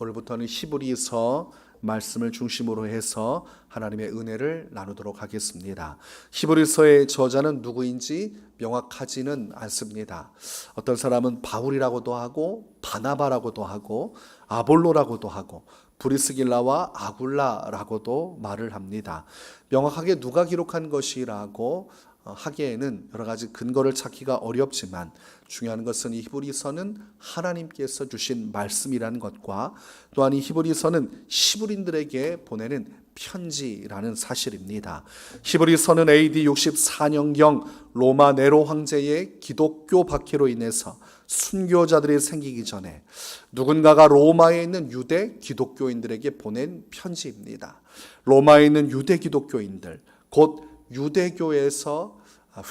오늘부터는 히브리서 말씀을 중심으로 해서 하나님의 은혜를 나누도록 하겠습니다. 히브리서의 저자는 누구인지 명확하지는 않습니다. 어떤 사람은 바울이라고도 하고 바나바라고도 하고 아볼로라고도 하고 브리스길라와 아굴라라고도 말을 합니다. 명확하게 누가 기록한 것이라고 어, 하기에는 여러 가지 근거를 찾기가 어렵지만 중요한 것은 이 히브리서는 하나님께서 주신 말씀이라는 것과 또한 이 히브리서는 시브린들에게 보내는 편지라는 사실입니다. 히브리서는 AD 64년경 로마 네로 황제의 기독교 박해로 인해서 순교자들이 생기기 전에 누군가가 로마에 있는 유대 기독교인들에게 보낸 편지입니다. 로마에 있는 유대 기독교인들, 곧 유대교에서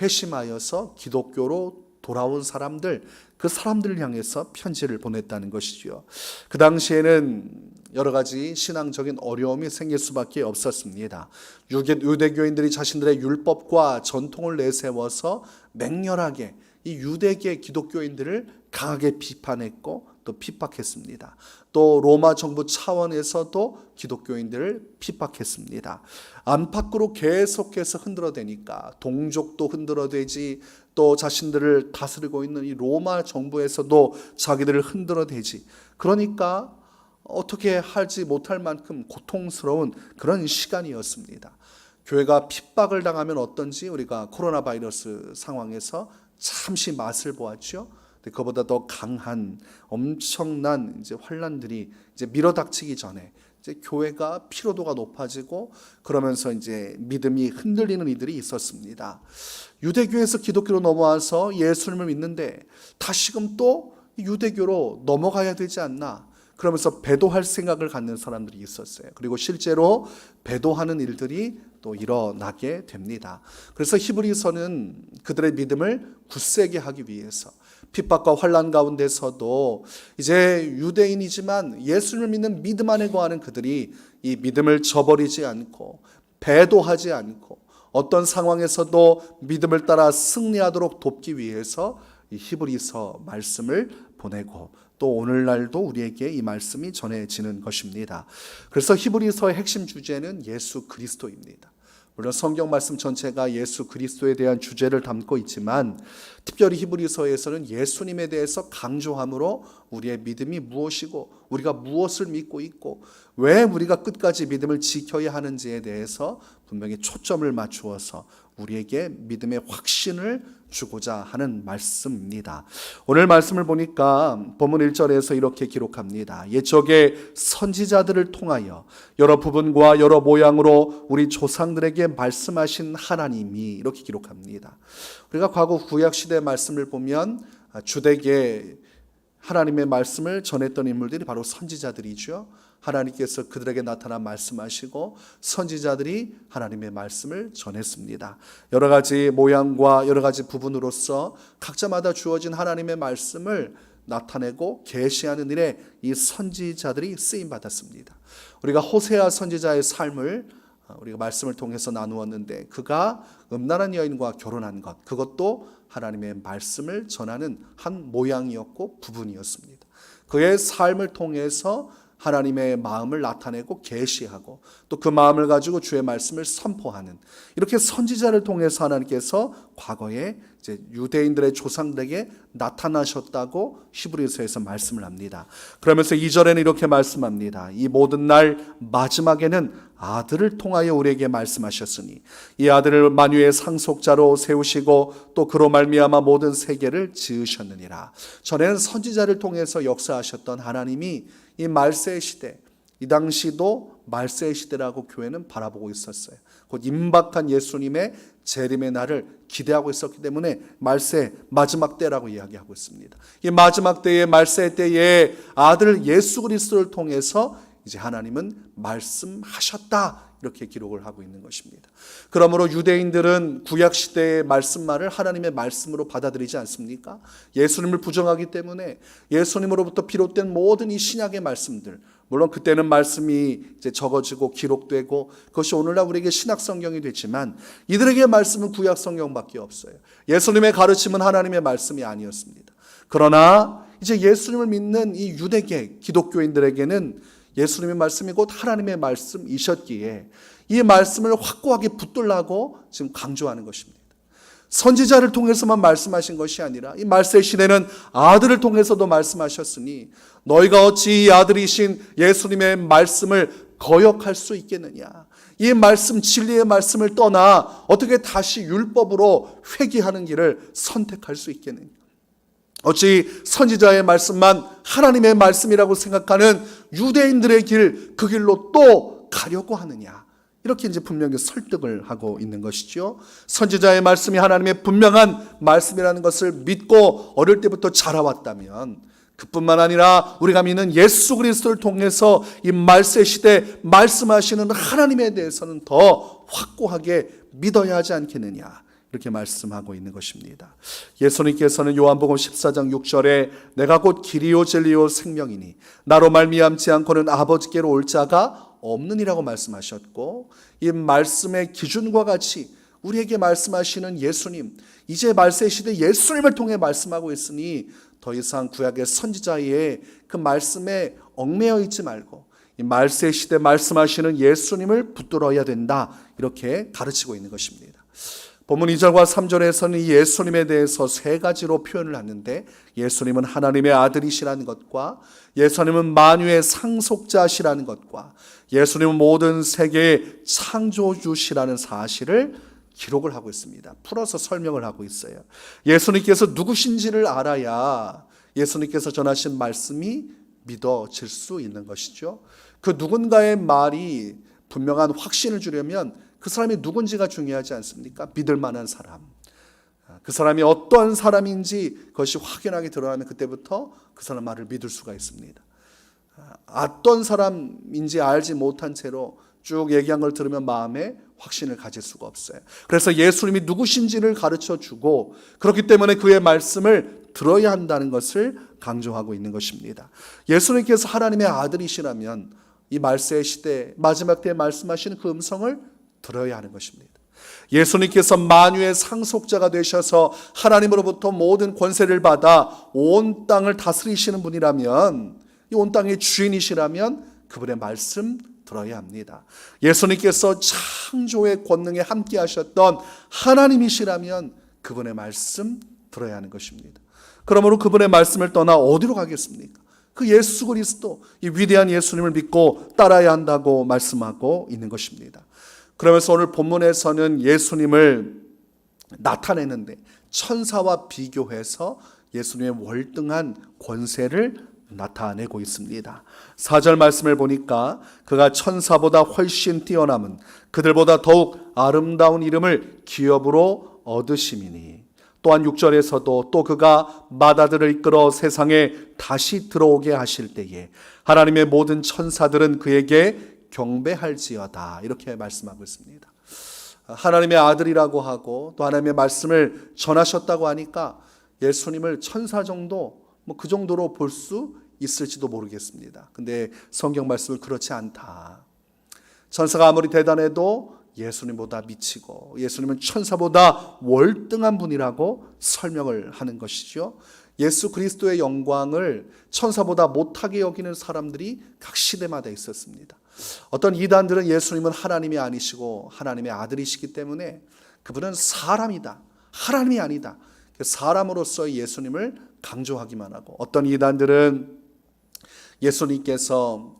회심하여서 기독교로 돌아온 사람들, 그 사람들을 향해서 편지를 보냈다는 것이지요. 그 당시에는 여러 가지 신앙적인 어려움이 생길 수밖에 없었습니다. 유대- 유대교인들이 자신들의 율법과 전통을 내세워서 맹렬하게 이 유대계 기독교인들을 강하게 비판했고 또 핍박했습니다. 또 로마 정부 차원에서도 기독교인들을 핍박했습니다. 안팎으로 계속해서 흔들어대니까 동족도 흔들어대지 또 자신들을 다스리고 있는 이 로마 정부에서도 자기들을 흔들어대지. 그러니까 어떻게 할지 못할 만큼 고통스러운 그런 시간이었습니다. 교회가 핍박을 당하면 어떤지 우리가 코로나 바이러스 상황에서 잠시 맛을 보았죠. 그보다 더 강한 엄청난 이제 환란들이 이제 밀어닥치기 전에 이제 교회가 피로도가 높아지고 그러면서 이제 믿음이 흔들리는 이들이 있었습니다. 유대교에서 기독교로 넘어와서 예수님을 믿는데 다시금 또 유대교로 넘어가야 되지 않나. 그러면서 배도할 생각을 갖는 사람들이 있었어요. 그리고 실제로 배도하는 일들이 또 일어나게 됩니다. 그래서 히브리서는 그들의 믿음을 굳세게 하기 위해서 핍박과 환란 가운데서도 이제 유대인이지만 예수를 믿는 믿음 안에 거하는 그들이 이 믿음을 저버리지 않고 배도하지 않고 어떤 상황에서도 믿음을 따라 승리하도록 돕기 위해서 이 히브리서 말씀을 보내고 또 오늘날도 우리에게 이 말씀이 전해지는 것입니다. 그래서 히브리서의 핵심 주제는 예수 그리스도입니다. 물론 성경 말씀 전체가 예수 그리스도에 대한 주제를 담고 있지만 특별히 히브리서에서는 예수님에 대해서 강조함으로 우리의 믿음이 무엇이고 우리가 무엇을 믿고 있고 왜 우리가 끝까지 믿음을 지켜야 하는지에 대해서 분명히 초점을 맞추어서 우리에게 믿음의 확신을 주고자 하는 말씀입니다. 오늘 말씀을 보니까 본문 1절에서 이렇게 기록합니다. 옛적의 선지자들을 통하여 여러 부분과 여러 모양으로 우리 조상들에게 말씀하신 하나님이 이렇게 기록합니다. 우리가 과거 구약 시대 말씀을 보면 주되게 하나님의 말씀을 전했던 인물들이 바로 선지자들이죠. 하나님께서 그들에게 나타나 말씀하시고 선지자들이 하나님의 말씀을 전했습니다. 여러 가지 모양과 여러 가지 부분으로서 각자마다 주어진 하나님의 말씀을 나타내고 계시하는 일에 이 선지자들이 쓰임 받았습니다. 우리가 호세아 선지자의 삶을 우리가 말씀을 통해서 나누었는데 그가 음란한 여인과 결혼한 것 그것도 하나님의 말씀을 전하는 한 모양이었고 부분이었습니다. 그의 삶을 통해서 하나님의 마음을 나타내고 계시하고 또 그 마음을 가지고 주의 말씀을 선포하는 이렇게 선지자를 통해서 하나님께서 과거에 이제 유대인들의 조상들에게 나타나셨다고 히브리서에서 말씀을 합니다. 그러면서 2절에는 이렇게 말씀합니다. 이 모든 날 마지막에는 아들을 통하여 우리에게 말씀하셨으니 이 아들을 만유의 상속자로 세우시고 또 그로 말미암아 모든 세계를 지으셨느니라. 전에는 선지자를 통해서 역사하셨던 하나님이 이 말세의 시대 이 당시도 말세의 시대라고 교회는 바라보고 있었어요. 곧 임박한 예수님의 재림의 날을 기대하고 있었기 때문에 말세 마지막 때라고 이야기하고 있습니다. 이 마지막 때의 말세 때에 아들 예수 그리스도를 통해서 이제 하나님은 말씀하셨다 이렇게 기록을 하고 있는 것입니다. 그러므로 유대인들은 구약 시대의 말씀말을 하나님의 말씀으로 받아들이지 않습니까? 예수님을 부정하기 때문에 예수님으로부터 비롯된 모든 이 신약의 말씀들 물론 그때는 말씀이 이제 적어지고 기록되고 그것이 오늘날 우리에게 신약 성경이 됐지만 이들에게 말씀은 구약 성경밖에 없어요. 예수님의 가르침은 하나님의 말씀이 아니었습니다. 그러나 이제 예수님을 믿는 이 유대계 기독교인들에게는 예수님의 말씀이 곧 하나님의 말씀이셨기에 이 말씀을 확고하게 붙들라고 지금 강조하는 것입니다. 선지자를 통해서만 말씀하신 것이 아니라 이 말세 시대는 아들을 통해서도 말씀하셨으니 너희가 어찌 이 아들이신 예수님의 말씀을 거역할 수 있겠느냐. 이 말씀 진리의 말씀을 떠나 어떻게 다시 율법으로 회귀하는 길을 선택할 수 있겠느냐. 어찌 선지자의 말씀만 하나님의 말씀이라고 생각하는 유대인들의 길, 그 길로 또 가려고 하느냐. 이렇게 이제 분명히 설득을 하고 있는 것이죠. 선지자의 말씀이 하나님의 분명한 말씀이라는 것을 믿고 어릴 때부터 자라왔다면 그뿐만 아니라 우리가 믿는 예수 그리스도를 통해서 이 말세 시대 말씀하시는 하나님에 대해서는 더 확고하게 믿어야 하지 않겠느냐. 이렇게 말씀하고 있는 것입니다. 예수님께서는 요한복음 14장 6절에 내가 곧 길이요 진리요 생명이니 나로 말미암지 않고는 아버지께로 올 자가 없느니라고 말씀하셨고 이 말씀의 기준과 같이 우리에게 말씀하시는 예수님 이제 말세 시대 예수님을 통해 말씀하고 있으니 더 이상 구약의 선지자의 그 말씀에 얽매여 있지 말고 이 말세 시대 말씀하시는 예수님을 붙들어야 된다 이렇게 가르치고 있는 것입니다. 본문 2절과 3절에서는 이 예수님에 대해서 세 가지로 표현을 하는데 예수님은 하나님의 아들이시라는 것과 예수님은 만유의 상속자시라는 것과 예수님은 모든 세계의 창조주시라는 사실을 기록을 하고 있습니다. 풀어서 설명을 하고 있어요. 예수님께서 누구신지를 알아야 예수님께서 전하신 말씀이 믿어질 수 있는 것이죠. 그 누군가의 말이 분명한 확신을 주려면 그 사람이 누군지가 중요하지 않습니까? 믿을 만한 사람. 그 사람이 어떠한 사람인지 그것이 확연하게 드러나면 그때부터 그 사람 말을 믿을 수가 있습니다. 어떤 사람인지 알지 못한 채로 쭉 얘기한 걸 들으면 마음에 확신을 가질 수가 없어요. 그래서 예수님이 누구신지를 가르쳐 주고 그렇기 때문에 그의 말씀을 들어야 한다는 것을 강조하고 있는 것입니다. 예수님께서 하나님의 아들이시라면 이 말세 시대 마지막 때에 말씀하시는 그 음성을 들어야 하는 것입니다. 예수님께서 만유의 상속자가 되셔서 하나님으로부터 모든 권세를 받아 온 땅을 다스리시는 분이라면 이 온 땅의 주인이시라면 그분의 말씀 들어야 합니다. 예수님께서 창조의 권능에 함께 하셨던 하나님이시라면 그분의 말씀 들어야 하는 것입니다. 그러므로 그분의 말씀을 떠나 어디로 가겠습니까? 그 예수 그리스도, 이 위대한 예수님을 믿고 따라야 한다고 말씀하고 있는 것입니다. 그러면서 오늘 본문에서는 예수님을 나타내는데 천사와 비교해서 예수님의 월등한 권세를 나타내고 있습니다. 4절 말씀을 보니까 그가 천사보다 훨씬 뛰어남은 그들보다 더욱 아름다운 이름을 기업으로 얻으심이니 또한 6절에서도 또 그가 마다들을 이끌어 세상에 다시 들어오게 하실 때에 하나님의 모든 천사들은 그에게 경배할지어다 이렇게 말씀하고 있습니다. 하나님의 아들이라고 하고 또 하나님의 말씀을 전하셨다고 하니까 예수님을 천사 정도 뭐 그 정도로 볼 수 있을지도 모르겠습니다. 근데 성경 말씀은 그렇지 않다. 천사가 아무리 대단해도 예수님보다 미치고 예수님은 천사보다 월등한 분이라고 설명을 하는 것이죠. 예수 그리스도의 영광을 천사보다 못하게 여기는 사람들이 각 시대마다 있었습니다. 어떤 이단들은 예수님은 하나님이 아니시고 하나님의 아들이시기 때문에 그분은 사람이다. 하나님이 아니다. 사람으로서 예수님을 강조하기만 하고 어떤 이단들은 예수님께서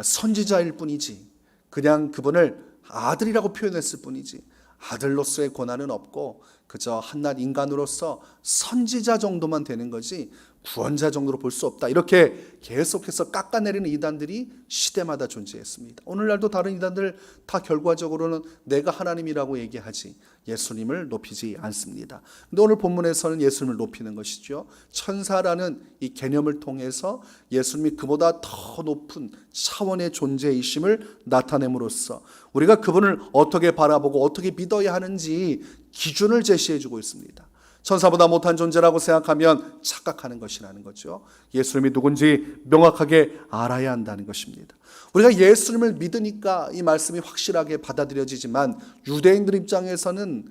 선지자일 뿐이지 그냥 그분을 아들이라고 표현했을 뿐이지 아들로서의 고난은 없고 그저 한낱 인간으로서 선지자 정도만 되는 거지 구원자 정도로 볼 수 없다. 이렇게 계속해서 깎아내리는 이단들이 시대마다 존재했습니다. 오늘날도 다른 이단들 다 결과적으로는 내가 하나님이라고 얘기하지 예수님을 높이지 않습니다. 근데 오늘 본문에서는 예수님을 높이는 것이죠. 천사라는 이 개념을 통해서 예수님이 그보다 더 높은 차원의 존재이심을 나타냄으로써 우리가 그분을 어떻게 바라보고 어떻게 믿어야 하는지 기준을 제시해 주고 있습니다. 천사보다 못한 존재라고 생각하면 착각하는 것이라는 거죠. 예수님이 누군지 명확하게 알아야 한다는 것입니다. 우리가 예수님을 믿으니까 이 말씀이 확실하게 받아들여지지만 유대인들 입장에서는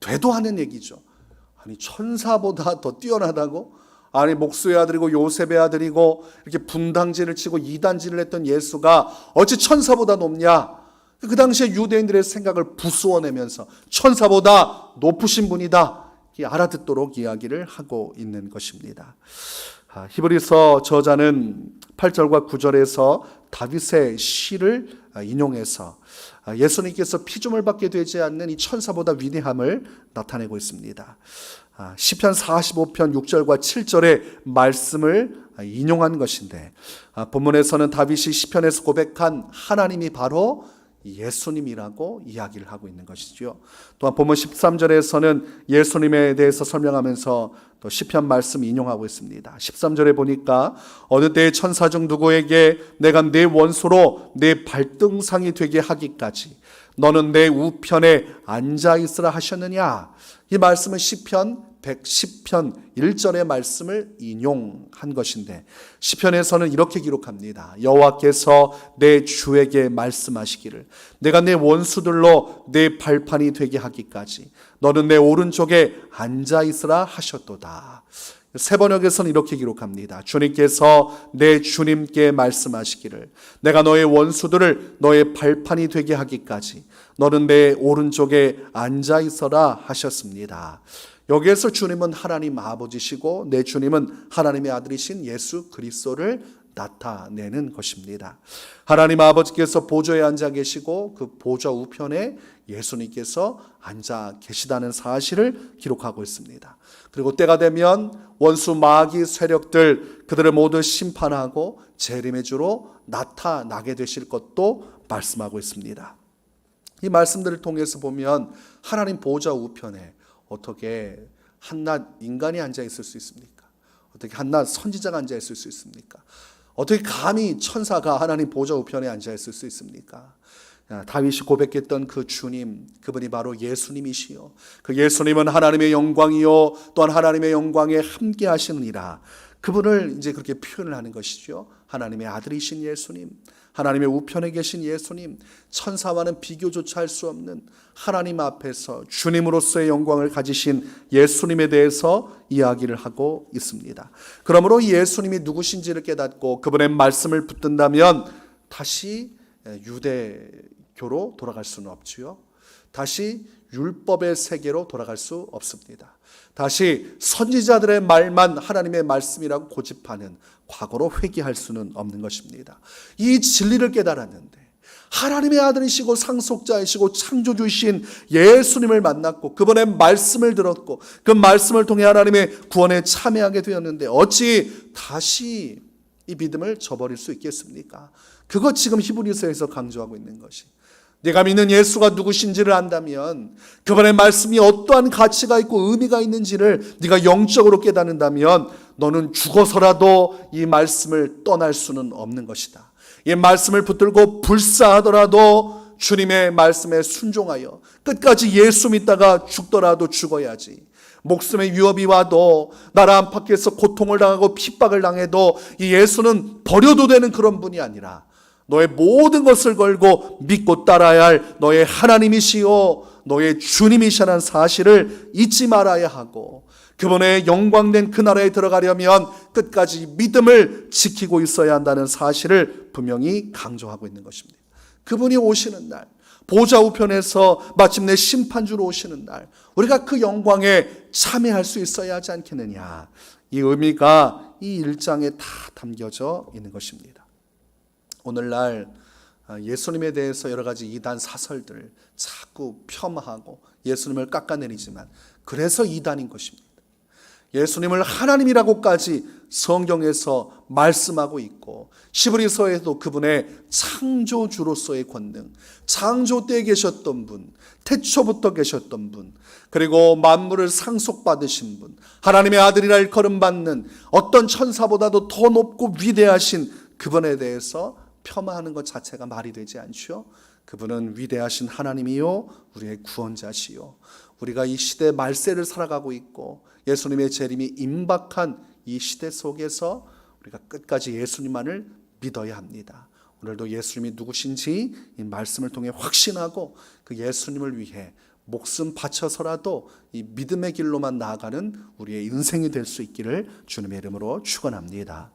되도 않은 얘기죠. 아니 천사보다 더 뛰어나다고? 아니 목수의 아들이고 요셉의 아들이고 이렇게 분당지를 치고 이단지를 했던 예수가 어찌 천사보다 높냐? 그 당시에 유대인들의 생각을 부수어내면서 천사보다 높으신 분이다. 알아듣도록 이야기를 하고 있는 것입니다. 아, 히브리서 저자는 8절과 9절에서 다윗의 시를 아, 인용해서 아, 예수님께서 피조물 받게 되지 않는 이 천사보다 위대함을 나타내고 있습니다. 아, 시편 45편 6절과 7절의 말씀을 인용한 것인데 아, 본문에서는 다윗이 시편에서 고백한 하나님이 바로 예수님이라고 이야기를 하고 있는 것이죠. 또한 본문 13절에서는 예수님에 대해서 설명하면서 또 시편 말씀 인용하고 있습니다. 13절에 보니까 어느 때의 천사 중 누구에게 내가 내 원수로 내 발등상이 되게 하기까지 너는 내 우편에 앉아 있으라 하셨느냐? 이 말씀은 시편 110편 1절의 말씀을 인용한 것인데 시편에서는 이렇게 기록합니다. 여호와께서 내 주에게 말씀하시기를 내가 내 원수들로 내 발판이 되게 하기까지 너는 내 오른쪽에 앉아 있으라 하셨도다. 세 번역에서는 이렇게 기록합니다. 주님께서 내 주님께 말씀하시기를 내가 너의 원수들을 너의 발판이 되게 하기까지 너는 내 오른쪽에 앉아 있어라 하셨습니다. 여기에서 주님은 하나님 아버지시고 내 주님은 하나님의 아들이신 예수 그리스도를 나타내는 것입니다. 하나님 아버지께서 보좌에 앉아 계시고 그 보좌 우편에 예수님께서 앉아 계시다는 사실을 기록하고 있습니다. 그리고 때가 되면 원수 마귀 세력들 그들을 모두 심판하고 재림의 주로 나타나게 되실 것도 말씀하고 있습니다. 이 말씀들을 통해서 보면 하나님 보좌 우편에 어떻게 한낱 인간이 앉아 있을 수 있습니까? 어떻게 한낱 선지자가 앉아 있을 수 있습니까? 어떻게 감히 천사가 하나님 보좌 우편에 앉아 있을 수 있습니까? 다윗이 고백했던 그 주님, 그분이 바로 예수님이시요. 그 예수님은 하나님의 영광이요, 또한 하나님의 영광에 함께 하시느니라. 그분을 이제 그렇게 표현을 하는 것이죠. 하나님의 아들이신 예수님, 하나님의 우편에 계신 예수님, 천사와는 비교조차 할 수 없는 하나님 앞에서 주님으로서의 영광을 가지신 예수님에 대해서 이야기를 하고 있습니다. 그러므로 예수님이 누구신지를 깨닫고 그분의 말씀을 붙든다면 다시 유대 교로 돌아갈 수는 없지요. 다시 율법의 세계로 돌아갈 수 없습니다. 다시 선지자들의 말만 하나님의 말씀이라고 고집하는 과거로 회귀할 수는 없는 것입니다. 이 진리를 깨달았는데 하나님의 아들이시고 상속자이시고 창조주이신 예수님을 만났고 그분의 말씀을 들었고 그 말씀을 통해 하나님의 구원에 참여하게 되었는데 어찌 다시 이 믿음을 저버릴 수 있겠습니까? 그것 지금 히브리서에서 강조하고 있는 것이 내가 믿는 예수가 누구신지를 안다면 그분의 말씀이 어떠한 가치가 있고 의미가 있는지를 네가 영적으로 깨닫는다면 너는 죽어서라도 이 말씀을 떠날 수는 없는 것이다. 이 말씀을 붙들고 불사하더라도 주님의 말씀에 순종하여 끝까지 예수 믿다가 죽더라도 죽어야지. 목숨의 위협이 와도 나라 안팎에서 고통을 당하고 핍박을 당해도 이 예수는 버려도 되는 그런 분이 아니라 너의 모든 것을 걸고 믿고 따라야 할 너의 하나님이시요 너의 주님이시라는 사실을 잊지 말아야 하고 그분의 영광된 그 나라에 들어가려면 끝까지 믿음을 지키고 있어야 한다는 사실을 분명히 강조하고 있는 것입니다. 그분이 오시는 날, 보좌 우편에서 마침내 심판주로 오시는 날, 우리가 그 영광에 참여할 수 있어야 하지 않겠느냐. 이 의미가 이 일장에 다 담겨져 있는 것입니다. 오늘날 예수님에 대해서 여러 가지 이단 사설들 자꾸 폄하하고 예수님을 깎아내리지만 그래서 이단인 것입니다. 예수님을 하나님이라고까지 성경에서 말씀하고 있고 시브리서에도 그분의 창조주로서의 권능, 창조 때에 계셨던 분, 태초부터 계셨던 분, 그리고 만물을 상속받으신 분, 하나님의 아들이라 일컬음 받는 어떤 천사보다도 더 높고 위대하신 그분에 대해서 폄하하는 것 자체가 말이 되지 않죠. 그분은 위대하신 하나님이요, 우리의 구원자시요. 우리가 이 시대 말세를 살아가고 있고 예수님의 재림이 임박한 이 시대 속에서 우리가 끝까지 예수님만을 믿어야 합니다. 오늘도 예수님이 누구신지 이 말씀을 통해 확신하고 그 예수님을 위해 목숨 바쳐서라도 이 믿음의 길로만 나아가는 우리의 인생이 될 수 있기를 주님의 이름으로 축원합니다.